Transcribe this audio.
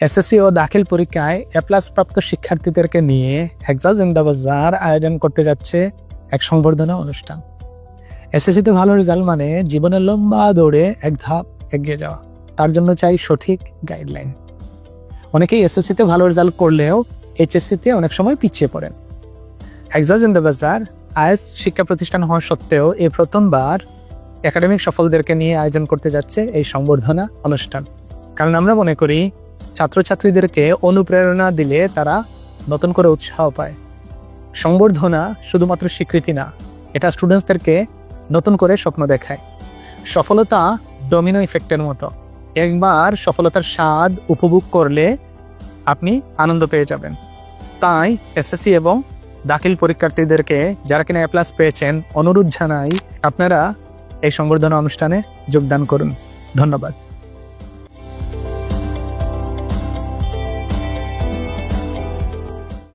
SSC ও দাখিল পরীক্ষায় এ plus প্রাপ্ত শিক্ষার্থীদেরকে নিয়ে হেক্সা জিন্দাবাজার আয়োজন করতে যাচ্ছে এক সংবর্ধনা অনুষ্ঠান। এসএসসিতে ভালো রেজাল্ট মানে জীবনের লম্বা দৌড়ে এক ধাপ এগিয়ে যাওয়া। তার জন্য চাই সঠিক গাইডলাইন অনেকেই এসএসসিতে ভালো রেজাল্ট করলেও এইচএসসিতে অনেক সময় পিছিয়ে পড়েন। হেক্সা জিন্দাবাজার আইএস শিক্ষা প্রতিষ্ঠান হওয়া সত্ত্বেও এই প্রথমবার একাডেমিক সফলদেরকে নিয়ে আয়োজন করতে যাচ্ছে এই সংবর্ধনা অনুষ্ঠান। কারণ আমরা মনে করি ছাত্রছাত্রীদেরকে অনুপ্রেরণা দিলে তারা নতুন করে উৎসাহ পায়। সংবর্ধনা শুধুমাত্র স্বীকৃতি না, এটা স্টুডেন্টসদেরকে নতুন করে স্বপ্ন দেখায়। সফলতা ডোমিনো ইফেক্টের মতো। একবার সফলতার স্বাদ উপভোগ করলে আপনি আনন্দ পেয়ে যাবেন। তাই এসএসসি এবং দাখিল পরীক্ষার্থীদেরকে যারা কিনা এ প্লাস পেয়েছেন, অনুরোধ জানাই আপনারা এই সংবর্ধনা অনুষ্ঠানে যোগদান করুন। ধন্যবাদ।